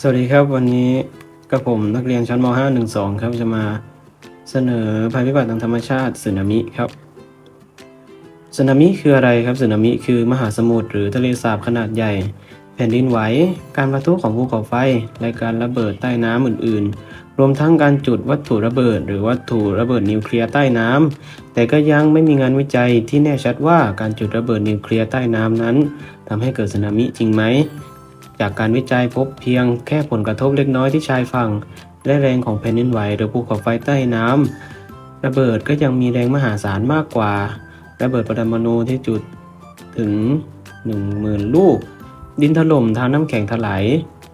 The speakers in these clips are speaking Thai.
สวัสดีครับวันนี้กับผมนักเรียนชั้นม .512 ครับจะมาเสนอภัยพิบัติทางธรรมชาติสึนามิครับสึนามิคืออะไรครับสึนามิคือมหาสมุทรหรือทะเลสาบขนาดใหญ่ แผ่นดินไหว การประทุของภูเขาไฟ และการระเบิดใต้น้ำอื่น ๆ รวมทั้งการจุดวัตถุระเบิด หรือวัตถุระเบิดนิวเคลียร์ใต้น้ำแต่ก็ยังไม่มีงานวิจัยที่แน่ชัดว่าการจุดระเบิดนิวเคลียร์ใต้น้ำนั้นทำให้เกิดสึนามิจริงไหม จากการวิจัยพบเพียงแค่ผลกระทบเล็กน้อยที่ชายฝั่ง และแรงของแผ่นดินไหวหรือภูเขาไฟใต้น้ำระเบิดก็ยังมีแรงมหาศาลมากกว่า ระเบิดปรมาณูที่จุดถึง 10,000 ลูก ดินถล่มทางน้ำแข็งถลาย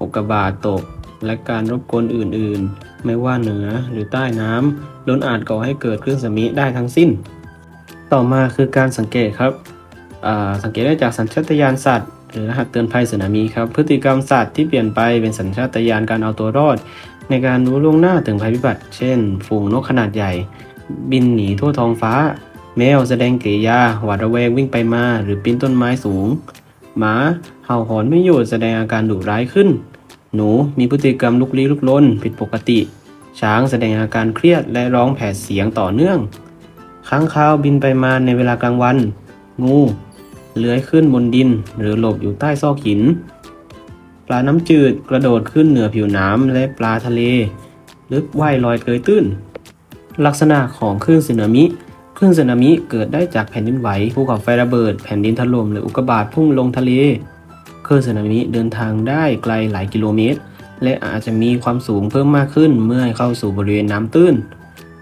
อุกกาบาตตก และการรบกวนอื่นๆ ไม่ว่าเหนือหรือใต้น้ำล้นอาจก่อให้เกิดคลื่นสึนามิได้ทั้งสิ้น ต่อมาคือการสังเกตครับสังเกตได้จากสัญชาตญาณสัตว์ หรือรหัสเตือนภัยสึนามิครับ พฤติกรรมสัตว์ที่เปลี่ยนไปเป็นสัญชาตญาณการเอาตัวรอด ในการรู้ล่วงหน้าถึงภัยพิบัติ เช่น ฝูงนกขนาดใหญ่ บินหนีทั่วท้องฟ้า แมวแสดงเกริยา หวาดระแวงวิ่งไปมา หรือปีนต้นไม้สูง หมาเห่าหอนไม่หยุดแสดงอาการดุร้ายขึ้น หนูมีพฤติกรรมลุกลี้ลุกลนผิดปกติ ช้างแสดงอาการเครียดและร้องแผดเสียงต่อเนื่อง ค้างคาวบินไปมาในเวลากลางวัน งู เลื้อยขึ้นบนดิน หรือหลบอยู่ใต้ซอกหิน ปลาน้ำจืดกระโดดขึ้นเหนือผิวน้ำและปลาทะเล ลึกว่ายลอยเกยตื้น ลักษณะของคลื่นสึนามิคลื่นสึนามิเกิดได้จากแผ่นดินไหวภูเขาไฟระเบิด แผ่นดินถล่มหรืออุกกาบาตพุ่งลงทะเลคลื่นสึนามิเดินทางได้ไกลหลายกิโลเมตร และอาจจะมีความสูงเพิ่มมากขึ้นเมื่อเข้าสู่บริเวณน้ำตื้น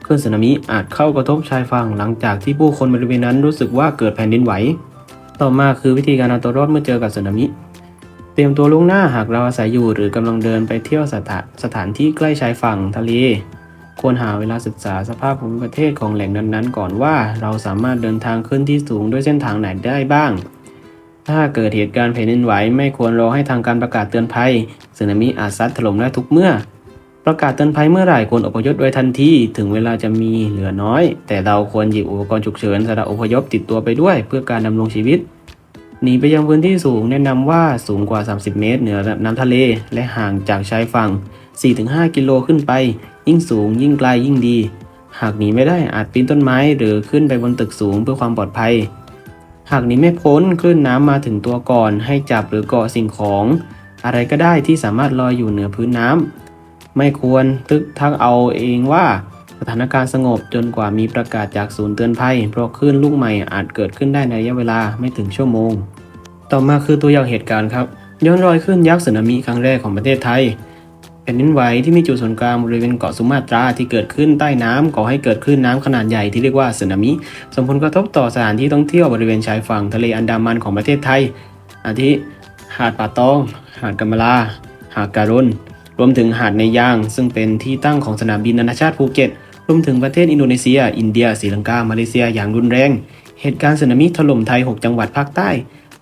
คลื่นสึนามิอาจเข้ากระทบชายฝั่งหลังจากที่ผู้คนบริเวณนั้นรู้สึกว่าเกิดแผ่นดินไหว ต่อมาคือวิธีการเอาตัวรอดเมื่อเจอกับสึนามิ เตรียมตัวล่วงหน้าหากเราอาศัยอยู่หรือกำลังเดินไปเที่ยวสถานสถานที่ใกล้ชายฝั่งทะเล ควรหาเวลาศึกษาสภาพภูมิประเทศของแหล่งนั้นๆ ก่อนว่าเราสามารถเดินทางขึ้นที่สูงด้วยเส้นทางไหนได้บ้าง ถ้าเกิดเหตุการณ์แผ่นดินไหวไม่ควรรอให้ทางการประกาศเตือนภัยสึนามิอาจซัดถล่มได้ทุกเมื่อ ประกาศเตือนภัยเมื่อไหร่ควรอพยพโดยทันทีถึงเวลาจะมีเหลือน้อย แต่เราควรหยิบอุปกรณ์ฉุกเฉินสำหรับอพยพติดตัวไปด้วย เพื่อการดำรงชีวิตหนีไปยังพื้นที่สูงแนะนำว่าสูงกว่า 30 เมตร เหนือระดับน้ำทะเล และห่างจากชายฝั่ง 4-5 กิโลขึ้นไป ยิ่งสูง ยิ่งไกลยิ่งดี หากหนีไม่ได้อาจปีนต้นไม้หรือขึ้นไปบนตึกสูงเพื่อความปลอดภัย หากหนีไม่พ้นคลื่นน้ำมาถึงตัวก่อน ให้จับหรือเกาะสิ่งของ อะไรก็ได้ที่สามารถลอยอยู่เหนือพื้นน้ำ ไม่ควรทึกทักเอาเองว่าสถานการณ์สงบจนกว่ามีประกาศจากศูนย์เตือนภัย เพราะคลื่นลูกใหม่อาจเกิดขึ้นได้ในระยะเวลาไม่ถึงชั่วโมง ต่อมาคือตัวอย่างเหตุการณ์ครับ ย้อนรอยขึ้นยักษ์สึนามิครั้งแรกของประเทศไทยแผ่นดินไหวที่มีจุดศูนย์กลางบริเวณเกาะสุมาตราที่เกิดขึ้นใต้น้ำก่อให้เกิดคลื่นน้ำขนาดใหญ่ที่เรียกว่าสึนามิ ส่งผลกระทบต่อสถานที่ท่องเที่ยวบริเวณชายฝั่งทะเลอันดามันของประเทศไทย อาทิหาดป่าตอง หาดกำมะลา หาดการุน รวมถึงหาดในยาง ซึ่งเป็นที่ตั้งของสนามบินนานาชาติภูเก็ต รวมถึงประเทศอินโดนีเซีย อินเดียศรีลังกา มาเลเซียอย่างรุนแรง เหตุการณ์สึนามิถล่มไทย 6 จังหวัดภาคใต้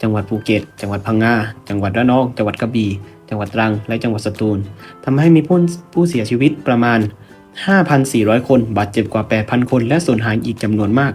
จังหวัดภูเก็ต จังหวัดพังงา จังหวัดระนอง จังหวัดกระบี่ จังหวัดตรัง และจังหวัดสตูลทำให้มีผู้ผู้เสียชีวิตประมาณ 5,400 คน บาดเจ็บกว่า 8,000 คน และสูญหายอีกจำนวนมาก